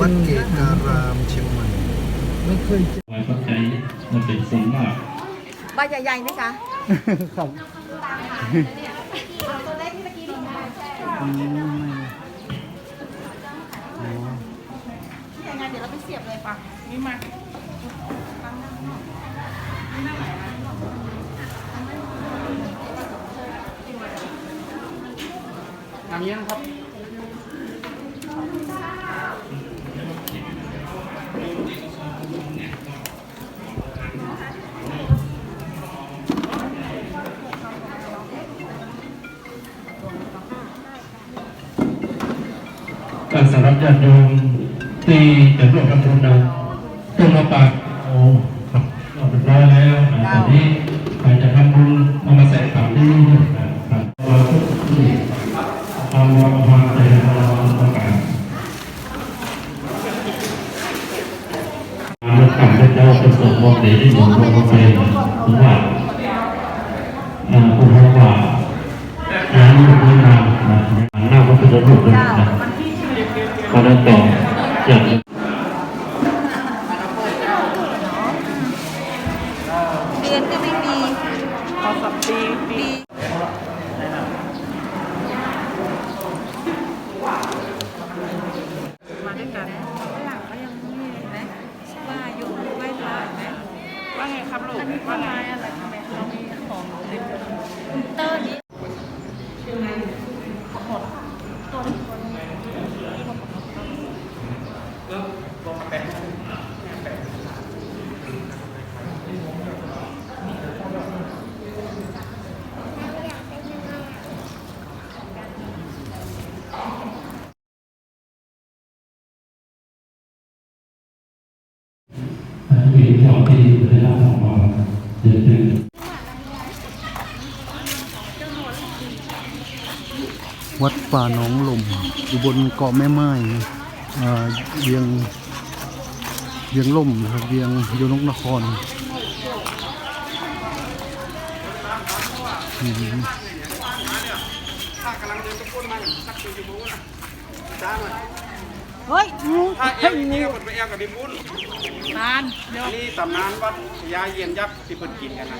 วัดจอเกตการามเชียงใหม่ไม่เคยเจอไว้ปัจจัยมันเป็นสิ่งมากใบใหญ่ๆนะคะครับตัวเล็กที่ตะกี้นี่นะอืมอ๋อยังไงเดี๋ยวเราไปเสียบเลยป่ะนี่มาน้ำเย็นครับ การสำหรับญาติโยมที่จะร่วมทำบุญนะต้นมาปากโอ้ครับเราเป็นร้อยแล้วนะตอนนี้ใครจะทำบุญเอามาใส่ขันที่นี่นะครับเราทุกที่เอามามาใจเราประกาศมาแล้วขันได้เจ้าเป็นส่วนมอบเดี๋ยวที่อยู่รวมกันเป็นถึงว่าอ่าอุปวาน้ำมันเป็นน้ำนะหน้าพระพุทธรูปเลยนะ ก็ได้ต่อจาก เดือนก็ไม่มีพอสับปีปีมาด้วยกันหลังก็ยังมีไหมว่าอยู่ไหว้พระไหมว่า ไงครับลูกว่าไงอะไรทำไมเรามีของเต็มเตอร์นี้ อันนี้เป็นของที่ได้รับของมาเดือนหนึ่งวัดป่าหนองลมอยู่บนเกาะแม่ไม้เวียงเวียงล่มนะครับเวียงโยนกนครอืม เฮ้ยถ้าเอ็มนี่ก็ไปแอลกับดิบุญนานเดี๋ยวอันนี้ตำนานวัดยาเย็นยักษ์ที่เพิ่นกินกันนะ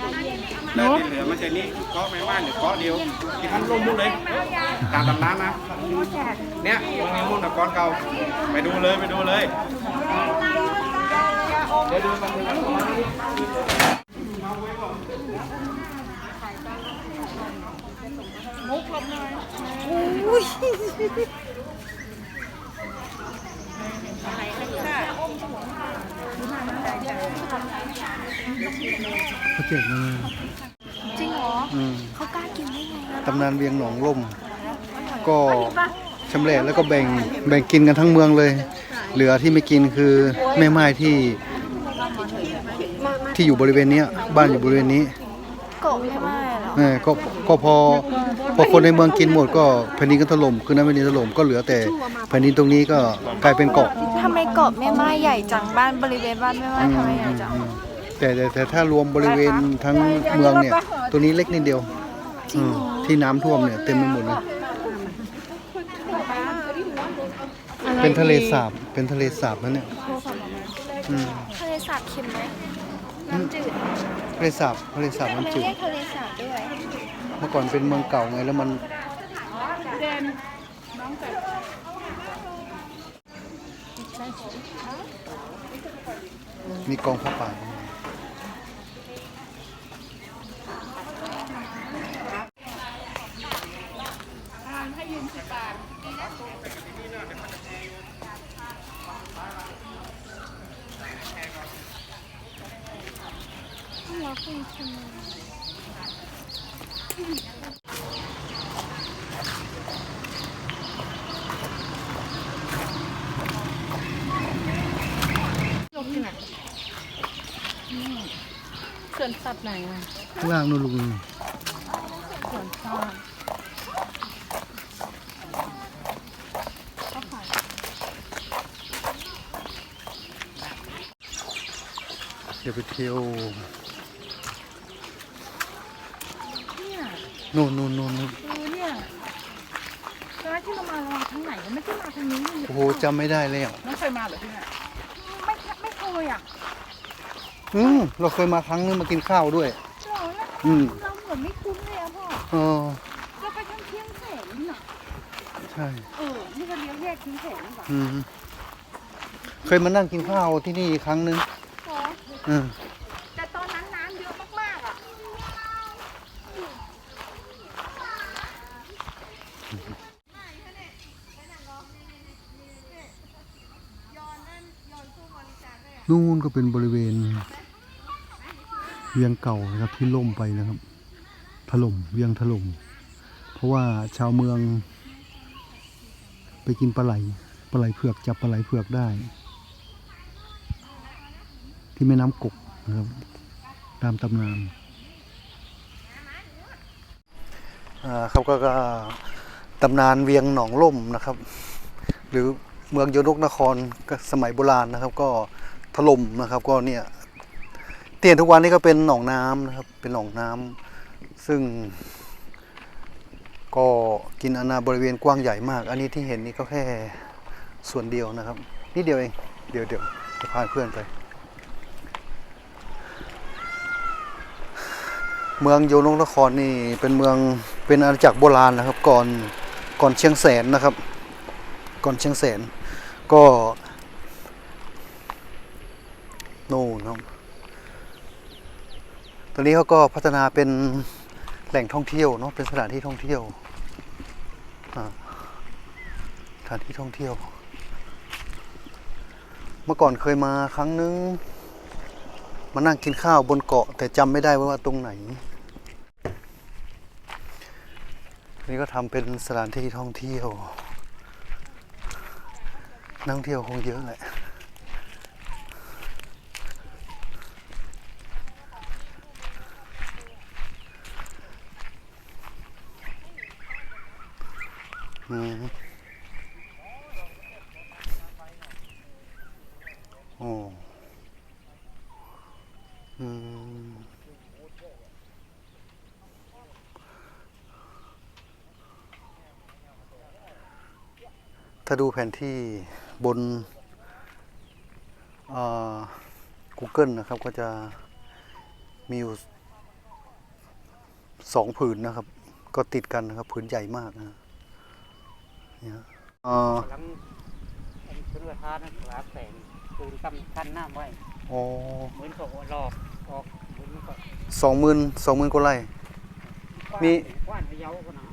แล้วที่เหลือมันจะนี่เกาะไม่ว่าหรือเกาะเดียวที่มันรวมหมุนเลยตามตำนานนะเนี่ยตรงนี้มุ่นตะกอนเก่าไปดูเลยไปดูเลยเดี๋ยวดูกันดูกันอุ้ย พระเจ้ามาจริงเหรออืมเขากล้ากินได้ไงอะตำนานเวียงหนองล่ม ก็ชำแหละแล้วก็แบ่งแบ่งกินกันทั้งเมืองเลย เหลือที่ไม่กินคือแม่ไม้ที่ที่อยู่บริเวณเนี้ยบ้านอยู่บริเวณนี้เกาะไม่ได้เหรอเออก็ก็พอพอคนในเมืองกินหมดก็แผ่นดินก็ถล่มคือน้ำแผ่นดินถล่มก็เหลือแต่แผ่นดินตรงนี้ก็กลายเป็นเกาะ ทำไมเกาะแม่ไม้ใหญ่จังบ้านบริเวณบ้านแม่ไม้ทำไมใหญ่จัง แต่แต่แต่ถ้ารวมบริเวณทั้งเมืองเนี่ย ตัวนี้เล็กนิดเดียวอืมที่น้ำท่วมเนี่ยเต็มไปหมดเลยเป็นทะเลสาบเป็นทะเลสาบนั่นเนี่ยอืมทะเลสาบเค็มไหมน้ำจืดทะเลสาบทะเลสาบทำไมน้ำจืดเรียกทะเลสาบด้วยเมื่อก่อนเป็นเมืองเก่าไงแล้วมันมีกองผ้าป่า เขื่อนสัตว์ไหนอะข้างล่างนู่นลุง เขื่อนสัตว์ เดี๋ ยวไปเที่ยวเนี่ยนู่นนู่นนู่นนู่นคือเนี่ยใช่ไหมที่เรามาเรามาทางไหนก็ไม่ใช่มาทางตรงนี้โอ้โหจำไม่ได้แล้วไม่เคยมาเหรอที่เนี่ยไม่ไม่เคยอะอืมเราเคยมาครั้งนึงมากินข้าวด้วยเราแล้วอืม เราเหมือนไม่คุ้นเลยอะพ่อเออเราไปทางเชียงแสนนี่น่ะใช่ เออนี่ก็เลี้ยวแยกเชียงแสนนี่หว่าอืม เคยมานั่งกินข้าวที่นี่ครั้งนึงอ๋ออืม แต่ตอนนั้นน้ำเยอะมากๆอะนู่นก็เป็นบริเวณเวียงเก่านะครับที่ล่มไปนะครับ ถล่มเวียงถล่ม เพราะว่าชาวเมือง ไปกินปลาไหลปลาไหลเผือกจับปลาไหลเผือกได้ ที่แม่น้ำกกนะครับ ตามตำนานครับก็ตำนานเวียงหนองล่มนะครับ หรือเมืองโยนกนครก็สมัยโบราณนะครับ ก็ถล่มนะครับ ก็เนี่ยเตียนทุกวันนี้ก็เป็นหนองน้ำนะครับ เป็นหนองน้ำซึ่ง ก็กินอาณาบริเวณกว้างใหญ่มาก อันนี้ที่เห็นนี่ก็แค่ส่วนเดียวนะครับนิดเดียวเองเดี๋ยวเดี๋ยวจะพาเพื่อนไป เมืองโยนกนครนี่เป็นเมืองเป็นอาณาจักรโบราณนะครับ ก่อนก่อนเชียงแสนนะครับ ก่อนเชียงแสน ก็โน่นครับตอนนี้เขาก็พัฒนาเป็นแหล่งท่องเที่ยวเนาะเป็นสถานที่ท่องเที่ยวอ่าสถานที่ท่องเที่ยว เมื่อก่อนเคยมาครั้งนึง มานั่งกินข้าวบนเกาะ แต่จำไม่ได้ว่าตรงไหน นี่ก็ทำเป็นสถานที่ท่องเที่ยว นักท่องเที่ยวคงเยอะแหละอืม ถ้าดูแผนที่บนเอ่อ Google นะครับ ก็จะมีอยู่สองผืนนะครับ ก็ติดกันนะครับผืนใหญ่มากนะเนี่ยเอ่อหลังอันเป็นประธานนะสลาแสงปูนกำคันน้ำไว้อ๋อเหมือนเขาหลอกออกเหมือนมันก็สองหมื่นสองหมื่นกว่าไร่ มี กว้านพะเยาก็นะ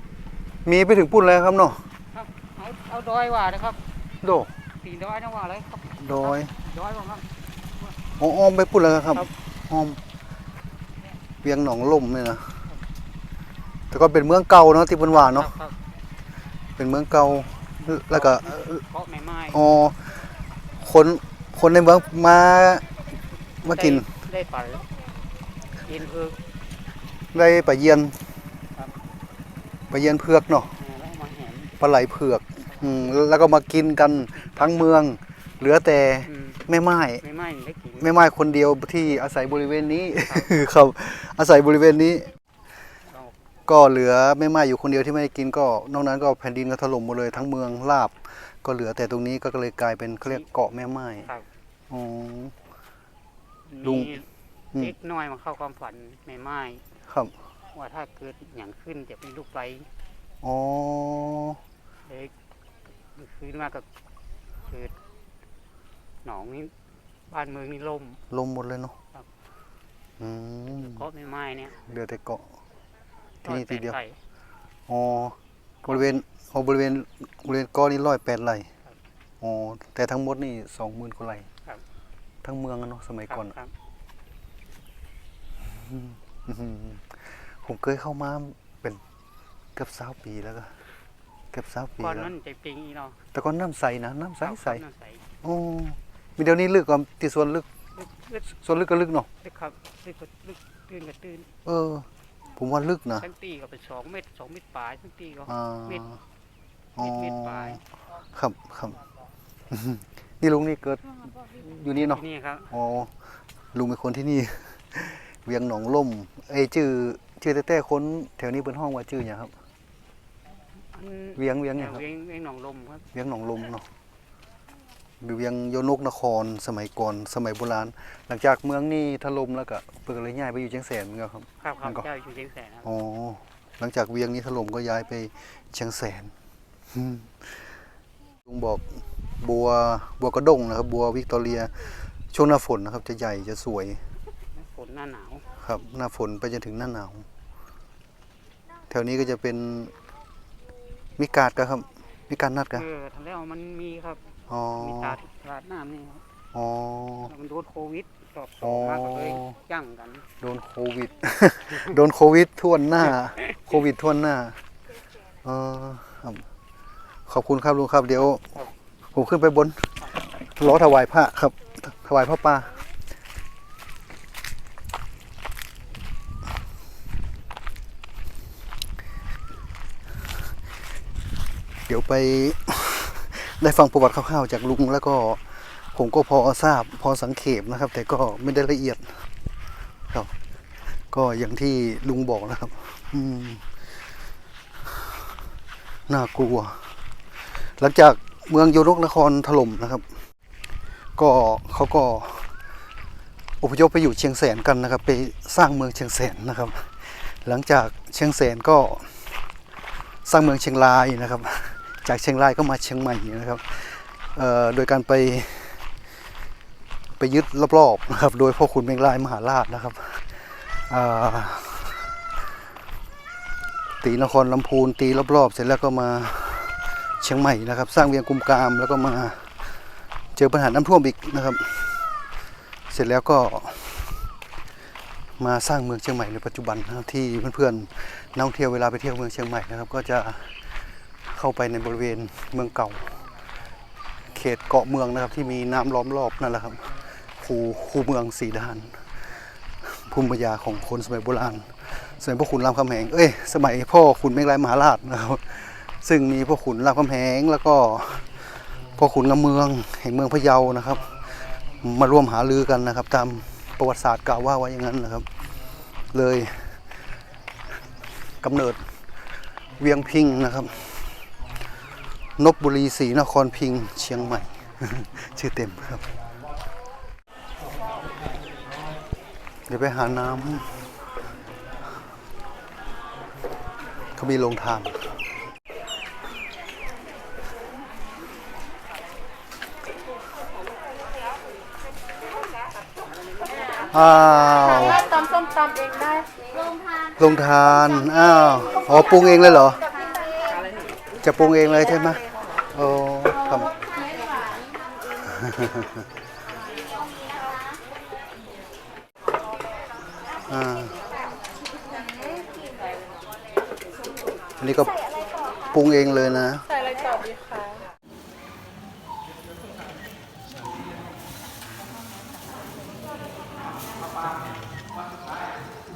มีไปถึงปุ่นแล้วครับเนาะครับ เอาเอาดอยว่านะครับโดตีดอยนะว่าอะไรครับดอยดอยว่าครับอ๋ออ้อมไปปุ่นแล้วครับครับ อ้อมเวียงหนองล่มเนี่ยนะแต่ก็เป็นเมืองเก่าเนาะที่เพิ่นว่าเนาะครับเป็นเมืองเก่าแล้วก็เกาะไม้ไม้อ๋อคนคนในเมืองมามากินได้ไปเย็นเอิก ได้ไปเยือนครับไปเยือนเผือกเนาะเออแล้วเอามาแหมปลาไหลเผือก อืมแล้วก็มากินกันทั้งเมือง เหลือแต่อืมแม่ไม้ไม่ไหม้ได้กินแม่ไม้คนเดียวที่อาศัยบริเวณนี้ ครับ อาศัยบริเวณนี้ เอาก็เหลือแม่ไม้อยู่คนเดียวที่ไม่ได้กินก็นอกนั้นก็แผ่นดินก็ถล่มหมดเลยทั้งเมืองลาบ ก็เหลือแต่ตรงนี้ก็เลยกลายเป็นเขาเรียกเกาะแม่ไม้ครับอ๋อ ลุง มีอืมเล็กน้อยมาเข้าความฝันไม่ไหม้ครับว่าถ้าเกิดอย่างขึ้นจะมีลูกไฟอ๋อเด็ก คืนมาก็เกิดหนองนี้บ้านเมืองนี่ล่ม ลมหมดเลยเนาะครับ อืมเกาะไม่ไหม้เนี่ยเหลือแต่เกาะ ที่นี่ร้อแปทีเดียวไร่ อ๋อบริเวณอ๋อบริเวณบริเวณเกาะนี่ร้อยแปดไร่อ๋อแต่ทั้งหมดนี่สองหมื่นกว่าไร่ครับ ทั้งเมืองอะเนาะสมัยครับก่อนครับอื้อหือผมเคยเข้ามาเป็นเกือบสาปีแล้วก็ เกือบสาปีก่อนแล้วนั้นใจปิงอีเนาะแต่ก่อนน้ำใสนะน้ำใสใสน้ำใสโอ้มีเดี๋ยวนี้ลึกกว่าที่ส่วนลึกลึกลึกส่วนลึกก็ลึกเนาะลึกครับลึกก็ลึกตื้นก็ตื้นเออ ผมว่าลึกนะทั้งตีก็เป็นสองเมตรสองเมตรปลายทั้งตีก็อ่าเมตรอ๋อเมตรปลายครับครับอื้อหือนี่ลุงนี่เกิดอยู่นี่เนาะที่นี่ครับอ๋อลุงเป็นคนที่นี่ เวียงหนองล่ม เอ้ยชื่อชื่อแต่แต่คนแถวนี้เป็นห้องว่าชื่ออย่างครับอัน เวียงเวียงเนี่ยแถควรับเวียงเวียงหนองลมครับเวียงหนองลมเนาะเวียงโยนกนครสมัยก่อนสมัยโบราณ หลังจากเมืองนี่ถล่มแล้วก็เปิดเลยย้ายไปอยู่เชียงแสนเหมือนกันครับครับครัมับนก็เจ้าอยู่เชียงแสนครับอ๋อหลังจากเวียงนี้ถล่มก็ย้ายไปเชียงแสนอืมลุงบอกบัวบัวกระด้งนะครับ บัววิกตอเรียช่วงหน้าฝนนะครับ จะใหญ่จะสวยฝนหน้าหนาวครับ หน้าฝนไปจนถึงหน้าหนาว แถวนี้ก็จะเป็น มิกาดก็ครับมิกาดนัดก็เออทันแล้วมันมีครับ อ๋อมีตาดตลาดน้ำนี่ครับอ๋อ แล้วมันโดนโควิดรอบสอ๋อองมากก็เลยยั่งกันโดนโควิด โดนโควิดท่วนหน้า โควิดท่วนหน้าเออครับขอบคุณครับลุงครับเดี๋ยว ผมขึ้นไปบนล้อถวายพระครับ ถวายพระป่า ดี๋ยวไป ได้ฟังประวัติคร่าวๆจากลุงแล้วก็ผมก็พอทราบพอสังเขปนะครับ แต่ก็ไม่ได้ละเอียดครับ ก็อย่างที่ลุงบอกนะครับ อืมน่ากลัว หลังจากเมืองโยนกนครถล่มนะครับ ก็เขาก็อพยพไปอยู่เชียงแสนกันนะครับ ไปสร้างเมืองเชียงแสนนะครับ หลังจากเชียงแสนก็สร้างเมืองเชียงรายนะครับ จากเชียงรายก็มาเชียงใหม่นะครับโดยการไปไปยึดรอบๆนะครับ โดยพ่อขุนเมงรายมหาราชนะครับตีนครลำพูนตีรอบๆ เสร็จแล้วก็มาเชียงใหม่นะครับ สร้างเวียงกุมกามแล้วก็มาเจอปัญหาน้ำท่วมอีกนะครับ เสร็จแล้วก็มาสร้างเมืองเชียงใหม่ในปัจจุบันนะที่เพื่อนๆนักท่องเที่ยวเวลาไปเที่ยวเมืองเชียงใหม่นะครับ ก็จะ เข้าไปในบริเวณเมืองเก่า เขตเกาะเมืองนะครับ ที่มีน้ำล้อมรอบนั่นแหละครับคูคูเมืองสีดานภูมิปัญญาของคนสมัยโบราณสมัยพ่อขุนรามคำแหงเอ้ยสมัยพ่อขุนเมงรายมหาราชนะครับซึ่งมีพ่อขุนรามคำแหงแล้วก็พ่อขุนงำเมืองแห่งเมืองพะเยานะครับ มาร่วมหารือกันนะครับ ตามประวัติศาสตร์กล่าวว่าไว้อย่างนั้นนะครับ เลยกำเนิดเวียงพิงนะครับ นบบุรีศรีนครพิงค์เชียงใหม่ ชื่อเต็มครับ เดี๋ยวไปหาน้ำเขามีโรงทานอ้าวตำส้มตำเองได้โรงทาน อ้าว อ๋อ ปรุงเองเลยเหรอ จะปรุงเองเลยใช่ไหมโอ้ทำอ่าอันนี้ก็ปรุงเองเลยนะใส่อะไรต่อดีคะ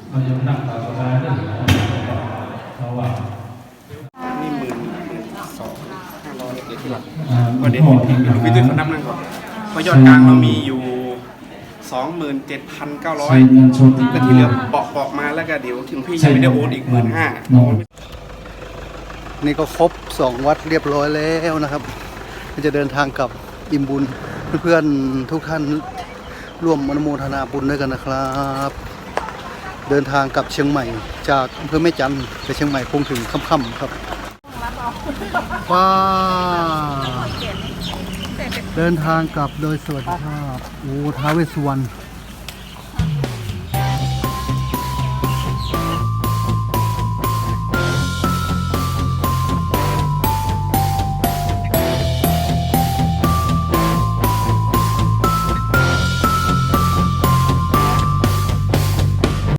เราจะนั่งตามสบายได้เพราะว่า นี่หมื่นสองห้าร้อย เดี๋ยวที่หลังอ่าก็เดี๋ยวพี่พี่พี่ตุ้ยเขานับนั่นก่อนเพราะยอดกลางเรามีอยู่สองหมื่นเจ็ดพันเก้าร้อยใช้เงินชนก็ที่เหลือเปาะเปาะๆมาแล้วก็เดี๋ยวถึงพี่ยังไม่ได้โอนอีกหมื่นห้านี่ก็ครบสองวัดเรียบร้อยแล้วนะครับก็จะเดินทางกลับอิ่มบุญเพื่อนๆทุกท่านร่วมอนุโมทนาบุญด้วยกันนะครับ เดินทางกลับเชียงใหม่จากอำเภอแม่จันทร์ไปเชียงใหม่คงถึงค่ำๆครับ ว้าวเดินทางกลับโดยสวัสดิภาพโอ้ท้าวเวสสุวรรณ